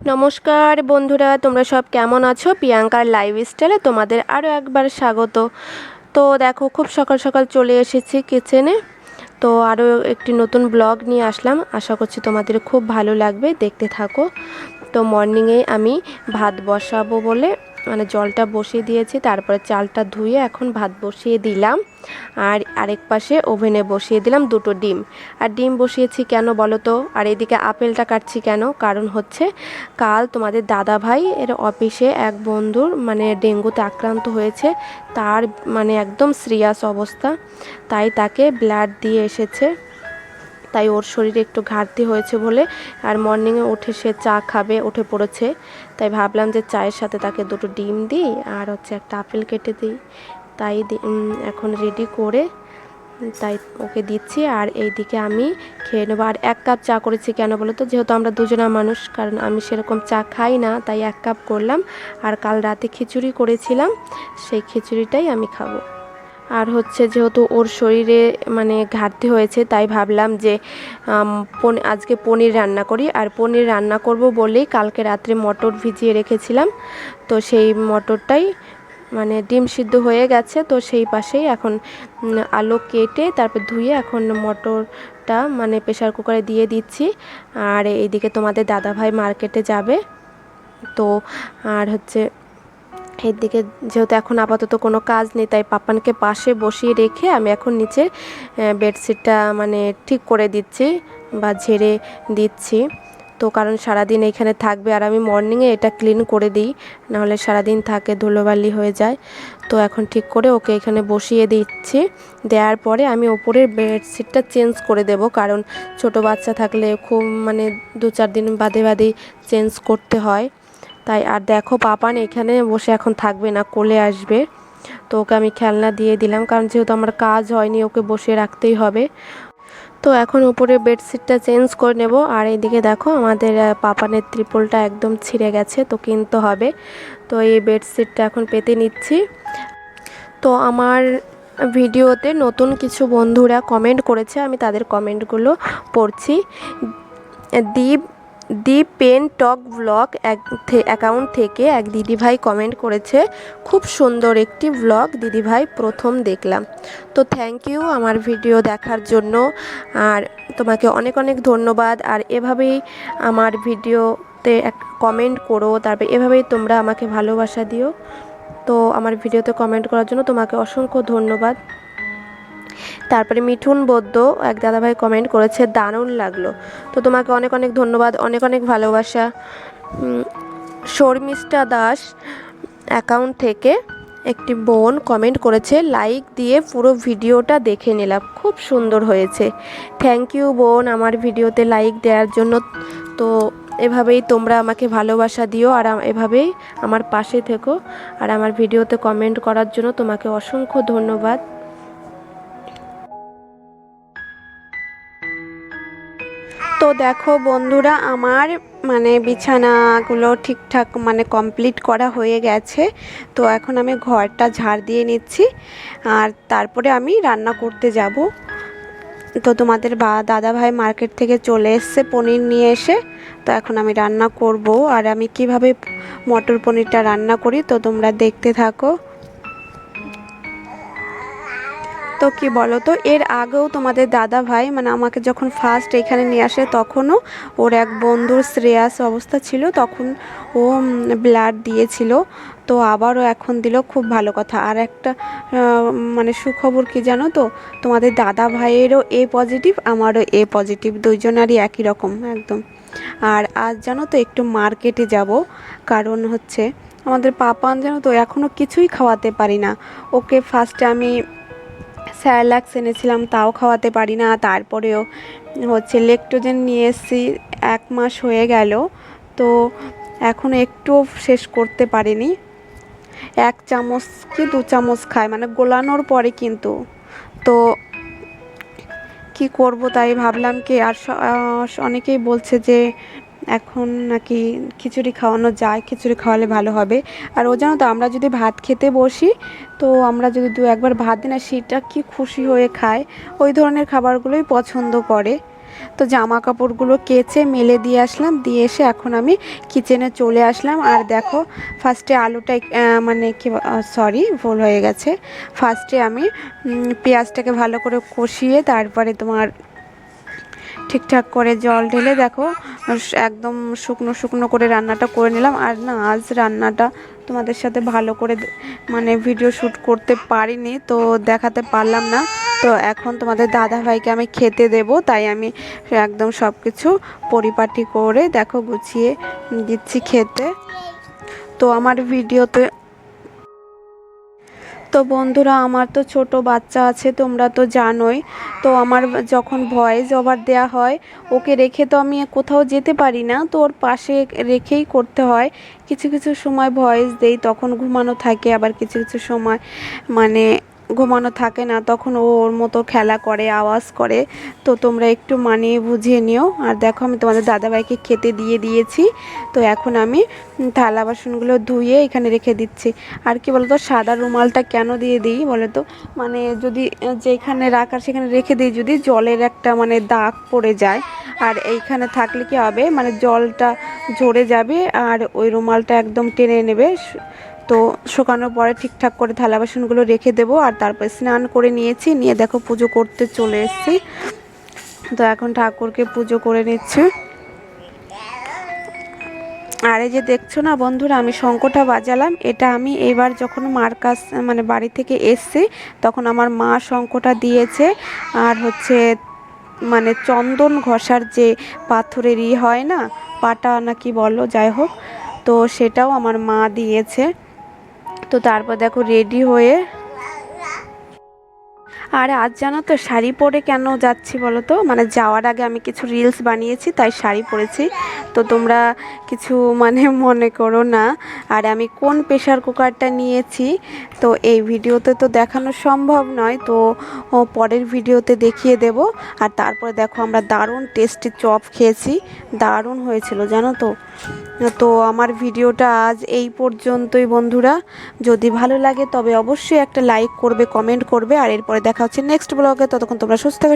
নমস্কার বন্ধুরা, তোমরা সব কেমন আছো? প্রিয়াঙ্কার লাইফ স্টাইলে তোমাদের আরও একবার স্বাগত। তো দেখো, খুব সকাল সকাল চলে এসেছি কিচেনে তো আরও একটি নতুন ব্লগ নিয়ে আসলাম। আশা করছি তোমাদের খুব ভালো লাগবে। দেখতে থাকো। তো মর্নিংয়ে আমি ভাত বসাবো বলে মানে জলটা বসিয়ে দিয়েছি, তারপরে চালটা ধুয়ে এখন ভাত বসিয়ে দিলাম। আর আরেক পাশে ওভেনে বসিয়ে দিলাম দুটো ডিম। আর ডিম বসিয়েছি কেন বলো তো? আর এদিকে আপেলটা কাটছি কেন? কারণ হচ্ছে কাল তোমাদের দাদা ভাই এর অফিসে এক বন্ধুর মানে ডেঙ্গুতে আক্রান্ত হয়েছে, তার মানে একদম সিরিয়াস অবস্থা, তাই তাকে ব্লাড দিয়ে এসেছে। তাই ওর শরীরে একটু ঘাটতি হয়েছে বলে আর মর্নিংয়ে উঠে সে চা খাবে, উঠে পড়েছে। তাই ভাবলাম যে চায়ের সাথে তাকে দুটো ডিম দিই আর হচ্ছে একটা আপেল কেটে দিই। তাই এখন রেডি করে তাই ওকে দিচ্ছি আর এইদিকে আমি খেয়ে নেব। আর এক কাপ চা করেছি কেন বলো তো? যেহেতু আমরা দুজনা মানুষ, কারণ আমি সেরকম চা খাই না, তাই এক কাপ করলাম। আর কাল রাতে খিচুড়ি করেছিলাম, সেই খিচুড়িটাই আমি খাব। আর হচ্ছে যেহেতু ওর শরীরে মানে ঘাটতি হয়েছে, তাই ভাবলাম যে আজকে পনির রান্না করি। আর পনির রান্না করব বলেই কালকে রাত্রে মটর ভিজিয়ে রেখেছিলাম। তো সেই মটরটাই মানে ডিম সিদ্ধ হয়ে গেছে, তো সেই পাশেই এখন আলু কেটে তারপর ধুয়ে এখন মটরটা মানে প্রেশার কুকারে দিয়ে দিচ্ছি। আর এইদিকে তোমাদের দাদাভাই মার্কেটে যাবে। তো, আর হচ্ছে এর দিকে যেহেতু এখন আপাতত কোনো কাজ নেই, তাই পাপানকে পাশে বসিয়ে রেখে আমি এখন নিচে বেডশিটটা মানে ঠিক করে দিচ্ছি বা ঝেড়ে দিচ্ছি। তো কারণ সারাদিন এখানে থাকবে আর আমি মর্নিংয়ে এটা ক্লিন করে দিই, নাহলে সারাদিন থাকে, ধুলোবালি হয়ে যায়। তো এখন ঠিক করে ওকে এখানে বসিয়ে দিচ্ছি। দেওয়ার পরে আমি ওপরের বেডশিটটা চেঞ্জ করে দেব, কারণ ছোট বাচ্চা থাকলে খুব মানে দু চার দিন বাদে বাদেই চেঞ্জ করতে হয়। তাই আর দেখো পাপান এখানে বসে এখন থাকবে না, কোলে আসবে। তো ওকে আমি খেলনা দিয়ে দিলাম, কারণ যেহেতু আমার কাজ হয়নি, ওকে বসে রাখতেই হবে। তো এখন উপরে বেডশিটটা চেঞ্জ করে নেব, আর এইদিকে দেখো আমাদের পাপানের ত্রিপলটা একদম ছিঁড়ে গেছে, তো কিনতে হবে। তো এই বেডশিটটা এখন পেতে নিচ্ছি। তো আমার ভিডিওতে নতুন কিছু বন্ধুরা কমেন্ট করেছে, আমি তাদের কমেন্টগুলো পড়ছি। Deep the pen talk blog account থেকে এক দিদিভাই কমেন্ট করেছে, খুব সুন্দর একটি ব্লগ, দিদিভাই প্রথম দেখলাম। তো থ্যাংক ইউ আমার ভিডিও দেখার জন্য। আর তোমাকে অনেক অনেক ধন্যবাদ। আর এভাবেই আমার ভিডিওতে এক কমেন্ট করো, তারপর এভাবেই তোমরা আমাকে ভালোবাসা দিও। তো আমার ভিডিওতে কমেন্ট করার জন্য তোমাকে অসংখ্য ধন্যবাদ। তারপরে মিঠুন বদ্য এক দাদাভাই কমেন্ট করেছে, দারুণ লাগল। তো তোমাকে অনেক অনেক ধন্যবাদ, অনেক অনেক ভালোবাসা। শর্মিষ্ঠা দাস অ্যাকাউন্ট থেকে একটি বোন কমেন্ট করেছে লাইক দিয়ে পুরো ভিডিওটা দেখে নিলাম, খুব সুন্দর হয়েছে। থ্যাংক ইউ বোন আমার ভিডিওতে লাইক দেওয়ার জন্য। তো এভাবেই তোমরা আমাকে ভালোবাসা দিও আর এভাবেই আমার পাশে থেকো। আর আমার ভিডিওতে কমেন্ট করার জন্য তোমাকে অসংখ্য ধন্যবাদ। দেখো বন্ধুরা, আমার মানে বিছানাগুলো ঠিকঠাক মানে কমপ্লিট করা হয়ে গেছে। তো এখন আমি ঘরটা ঝাড় দিয়ে নিচ্ছি আর তারপরে আমি রান্না করতে যাব। তো তোমাদের বা দাদা ভাই মার্কেট থেকে চলে এসছে পনির নিয়ে এসে। তো এখন আমি রান্না করব। আর আমি কীভাবে মটর পনিরটা রান্না করি, তো তোমরা দেখতে থাকো। তো কি বলো তো এর আগেও তোমাদের দাদা ভাই মানে আমাকে যখন ফার্স্ট এখানে নিয়ে আসে, তখনও ওর এক বন্ধুর শ্রেয়াস অবস্থা ছিল, তখন ও ব্লাড দিয়েছিল, তো আবারও এখন দিল খুব ভালো কথা। আর একটা মানে সুখবর কি জানো তো? তোমাদের দাদা ভাইয়েরও এ পজিটিভ আমারও এ পজিটিভ দুইজনারই একই রকম, একদম। আর আজ জানো তো একটু মার্কেটে যাব, কারণ হচ্ছে আমাদের পাপান জানো তো এখনও কিছুই খাওয়াতে পারি না। ওকে ফার্স্টে আমি স্যালাক্স এনেছিলাম তাও খাওয়াতে পারি না। তারপরেও হচ্ছে লেকটোজেন নিয়ে এসেছি, এক মাস হয়ে গেল। তো এখনও একটুও শেষ করতে পারিনি। এক চামচ কি দু চামচ খায় মানে গোলানোর পরে কিন্তু। তো কি করব তাই ভাবলাম কি, আর অনেকেই বলছে যে এখন নাকি খিচুড়ি খাওয়ানো যায়, খিচুড়ি খাওয়ালে ভালো হবে। আর ও জানো তো, আমরা যদি ভাত খেতে বসি, তো আমরা যদি দু একবার ভাত দিই না, সেটা কি খুশি হয়ে খায়। ওই ধরনের খাবারগুলোই পছন্দ করে। তো জামা কাপড়গুলো কেচে মেলে দিয়ে আসলাম, দিয়ে এসে এখন আমি কিচেনে চলে আসলাম। আর দেখো ফার্স্টে আলুটা মানে কি সরি ভুল হয়ে গেছে। ফার্স্টে আমি পেঁয়াজটাকে ভালো করে কষিয়ে, তারপরে তোমার ঠিকঠাক করে জল ঢেলে দেখো, একদম শুকনো শুকনো করে রান্নাটা করে নিলাম। আর না, আজ রান্নাটা তোমাদের সাথে ভালো করে মানে ভিডিও শ্যুট করতে পারিনি, তো দেখাতে পারলাম না। তো এখন তোমাদের দাদা ভাইকে আমি খেতে দেব, তাই আমি একদম সব কিছু পরিপাটি করে, দেখো গুছিয়ে দিচ্ছি খেতে। তো আমার ভিডিওতে তো বন্ধুরা, আমার তো ছোট বাচ্চা আছে, তোমরা তো জানোই। তো আমার যখন ভয়েস ওভার দেয়া হয়, ওকে রেখে তো আমি কোথাও যেতে পারি না, তো ওর পাশে রেখেই করতে হয়। কিছু কিছু সময় ভয়েস দেই, তখন ঘুমানো থাকে, আবার কিছু কিছু সময় মানে ঘুমানো থাকে না, তখন ও ওর মতো খেলা করে, আওয়াজ করে। তো তোমরা একটু মানিয়ে বুঝিয়ে নিও। আর দেখো, আমি তোমাদের দাদাভাইকে খেতে দিয়ে দিয়েছি। তো এখন আমি থালা বাসনগুলো ধুয়ে এখানে রেখে দিচ্ছি। আর কি বলতো, সাদা রুমালটা কেন দিয়ে দিই বলে তো মানে যদি যেখানে রাখার সেখানে রেখে দিই, যদি জলের একটা মানে দাগ পড়ে যায়। আর এইখানে থাকলে কি হবে? মানে জলটা ঝরে যাবে আর ওই রুমালটা একদম টেনে নেবে। তো শুকানোর পরে ঠিকঠাক করে থালা বাসনগুলো রেখে দেবো, আর তারপর স্নান করে নিয়েছি। নিয়ে দেখো পুজো করতে চলে এসেছি। তো এখন ঠাকুরকে পুজো করে নিচ্ছি। আর এই যে দেখছ না বন্ধুরা, আমি শঙ্কটা বাজালাম। এটা আমি এবার যখন মার কাছ মানে বাড়ি থেকে এসছি, তখন আমার মা শঙ্কটা দিয়েছে। আর হচ্ছে মানে চন্দন ঘষার যে পাথরের ই হয় না, পাটা নাকি বলো, যাই হোক। তো সেটাও আমার মা দিয়েছে। তো তারপর দেখো রেডি হয়ে আর আজ জানো তো শাড়ি পরে কেন যাচ্ছি বলো তো? মানে যাওয়ার আগে আমি কিছু রিলস বানিয়েছি, তাই শাড়ি পরেছি। তো তোমরা কিছু মানে মনে করো না। আর আমি কোন প্রেশার কুকারটা নিয়েছি, তো এই ভিডিওতে তো দেখানো সম্ভব নয়। তো পরের ভিডিওতে দেখিয়ে দেব। আর তারপরে দেখো আমরা দারুণ টেস্টি চপ খেয়েছি। দারুণ হয়েছিল, জানো তো? তো আমার ভিডিওটা আজ এই পর্যন্তই বন্ধুরা। যদি ভালো লাগে তবে অবশ্যই একটা লাইক করবে কমেন্ট করবে। আর এরপরে দেখা হচ্ছে নেক্সট ব্লগে ততক্ষণ তোমরা সুস্থ থাকো